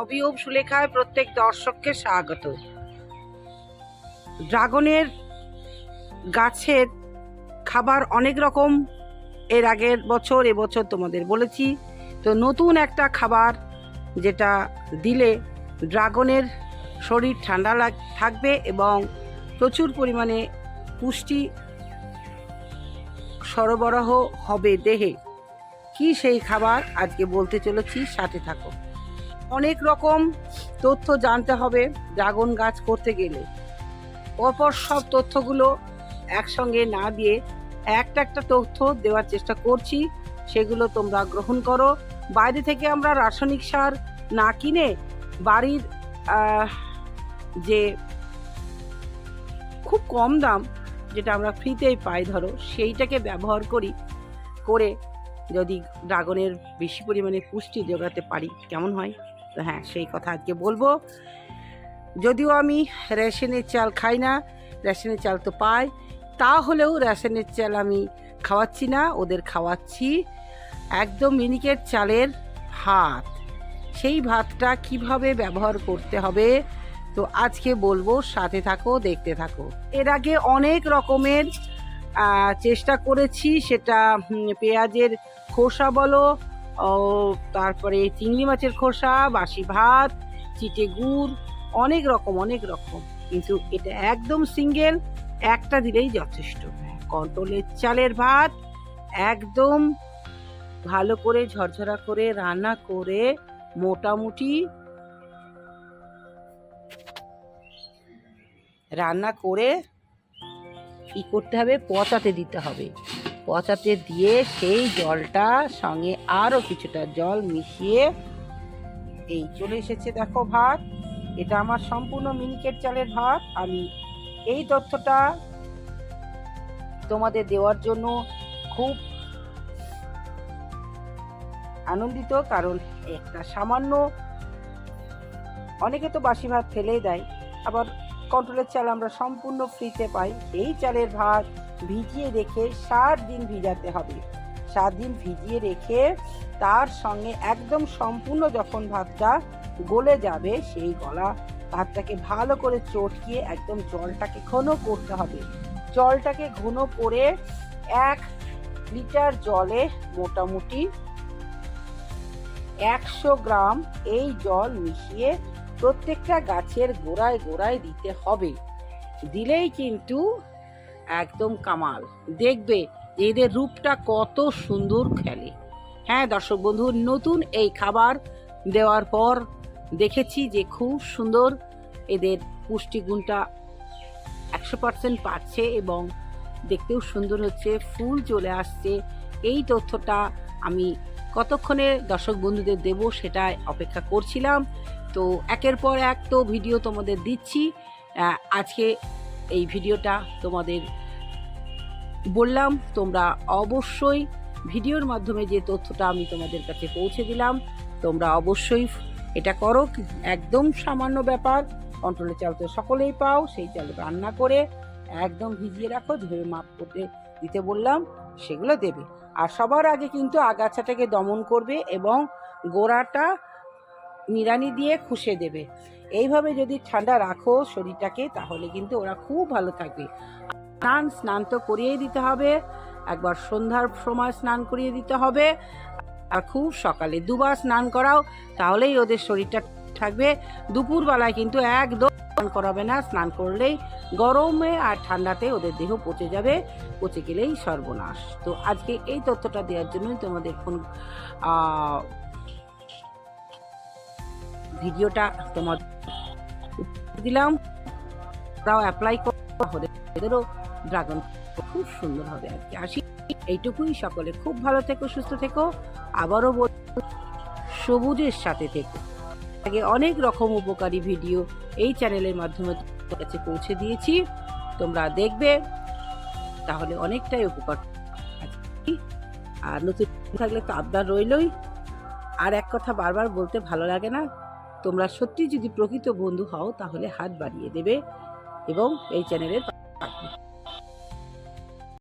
ওব সুলেখায় প্রত্যেক দর্শককে স্বাগত। ড্রাগনের গাছের খাবার অনেক রকম, এর আগের বছর এবছর তোমাদের বলেছি। তো নতুন একটা খাবার যেটা দিলে ড্রাগনের শরীর ঠান্ডা লাগ, থাকবে এবং প্রচুর পরিমাণে পুষ্টি সরবরাহ হবে দেহে। কি সেই খাবার আজকে বলতে চলেছি, সাথে থাকো। অনেক রকম তথ্য জানতে হবে ড্রাগন গাছ করতে গেলে। পরপর সব তথ্যগুলো একসঙ্গে না দিয়ে একটা একটা তথ্য দেওয়ার চেষ্টা করছি, সেগুলো তোমরা গ্রহণ করো। বাইরে থেকে আমরা রাসায়নিক সার না কিনে বাড়ির যে খুব কম দাম যেটা আমরা ফ্রিতেই পাই, ধরো, সেইটাকে ব্যবহার করি, করে যদি ড্রাগনের বেশি পরিমাণে পুষ্টি যোগাতে পারি। কেমন হয়? হ্যাঁ সেই কথা আজকে বলব। যদিও আমি রেশনের চাল খাই না, রেশনের চাল তো পাই, তাহলেও রেশনের চাল আমি খাওয়াচ্ছি না, ওদের খাওয়াচ্ছি একদম মিনিকেট চালের ভাত। সেই ভাতটা কীভাবে ব্যবহার করতে হবে, তো আজকে বলব, সাথে থাকো, দেখতে থাকো। এর আগে অনেক রকমের চেষ্টা করেছি, সেটা পেঁয়াজের খোসা বলো ও তারপরে চিংড়ি মাছের খোসা, বাসি ভাত, চিটে গুড়, অনেক রকম অনেক রকম। কিন্তু এটা একদম সিঙ্গেল, একটা দিলেই যথেষ্ট। কন্ট্রোলের চালের ভাত, একদম ভালো করে ঝরঝরা করে রান্না করে মোটামুটি রান্না করে কি করতে হবে? পচাতে দিতে হবে। পচাতে দিয়ে সেই জলটা সঙ্গে আরও কিছুটা জল মিশিয়ে এই চলে এসেছে দেখো ভাত। এটা আমার সম্পূর্ণ মিনিকেট চালের ভাত। আমি এই তথ্যটা তোমাদের দেওয়ার জন্য খুব আনন্দিত, কারণ একটা সামান্য অনেকে তো বাসি ভাত ফেলেই দেয়। আবার কন্ট্রোলের চাল আমরা সম্পূর্ণ ফ্রিতে পাই। এই চালের ভাত ভিজিয়ে রেখে সাত দিন ভিজাতে হবে। সাত দিন ভিজিয়ে রেখে তার সঙ্গে একদম সম্পূর্ণ যখন ভাতটা গলে যাবে, সেই গলা ভাতটাকে ভালো করে চটকিয়ে একদম জলটাকে ঘন করতে হবে। জলটাকে ঘন করে এক লিটার জলে মোটামুটি একশো গ্রাম এই জল মিশিয়ে প্রত্যেকটা গাছের গোড়ায় গোড়ায় দিতে হবে। দিলেই কিন্তু একদম কামাল। দেখবে এদের রূপটা কত সুন্দর খেলে। হ্যাঁ দর্শক বন্ধু, নতুন এই খাবার দেওয়ার পর দেখেছি যে খুব সুন্দর এদের পুষ্টিগুণটা একশো পার্সেন্ট পাচ্ছে এবং দেখতেও সুন্দর হচ্ছে, ফুল চলে আসছে। এই তথ্যটা আমি কতক্ষণে দর্শক বন্ধুদের দেব সেটা অপেক্ষা করছিলাম। তো একের পর এক তো ভিডিও তোমাদের দিচ্ছি। আজকে এই ভিডিওটা তোমাদের বললাম, তোমরা অবশ্যই ভিডিওর মাধ্যমে যে তথ্যটা আমি তোমাদের কাছে পৌঁছে দিলাম, তোমরা অবশ্যই এটা করো। একদম সামান্য ব্যাপার কন্ট্রোলে চাল তো সকলেই পাও, সেই চাল রান্না করে একদম ভিজিয়ে রাখো ধুয়ে মাপ করতে দিতে বললাম, সেগুলো দেবে। আর সবার আগে কিন্তু আগাছাটাকে দমন করবে এবং গোড়াটা নিড়ানি দিয়ে খুশে দেবে। এইভাবে যদি ঠান্ডা রাখো শরীরটাকে, তাহলে কিন্তু ওরা খুব ভালো থাকবে। স্নান স্নান তো করিয়েই দিতে হবে। একবার সন্ধ্যার সময় স্নান করিয়ে দিতে হবে। আর খুব সকালে দুবার স্নান করাও, তাহলেই ওদের শরীরটা থাকবে। দুপুরবেলায় কিন্তু একদম স্নান করাবে না। স্নান করলেই গরমে আর ঠান্ডাতে ওদের দেহ পচে যাবে। পচে গেলেই সর্বনাশ। তো আজকে এই তথ্যটা দেওয়ার জন্যই তোমাদের ফোন ভিডিওটা তোমার দিলাম। তাও অ্যাপ্লাই করে এদেরও ড্রাগন খুব সুন্দর হবে আর কি। আসি, এইটুকুই সকলে। খুব ভালো থেকো, সুস্থ থেকো। আবারও বল, সবুজের সাথে থেকো। আগে অনেক রকম উপকারী ভিডিও এই চ্যানেলের মাধ্যমে কাছে পৌঁছে দিয়েছি। তোমরা দেখবে, তাহলে অনেকটাই উপকার আর নতুন থাকলে তো আবদার রইলই। আর এক কথা বারবার বলতে ভালো লাগে না। তোমরা সত্যি যদি প্রকৃত বন্ধু হও তাহলে হাত বাড়িয়ে দেবে এবং এই চ্যানেলের।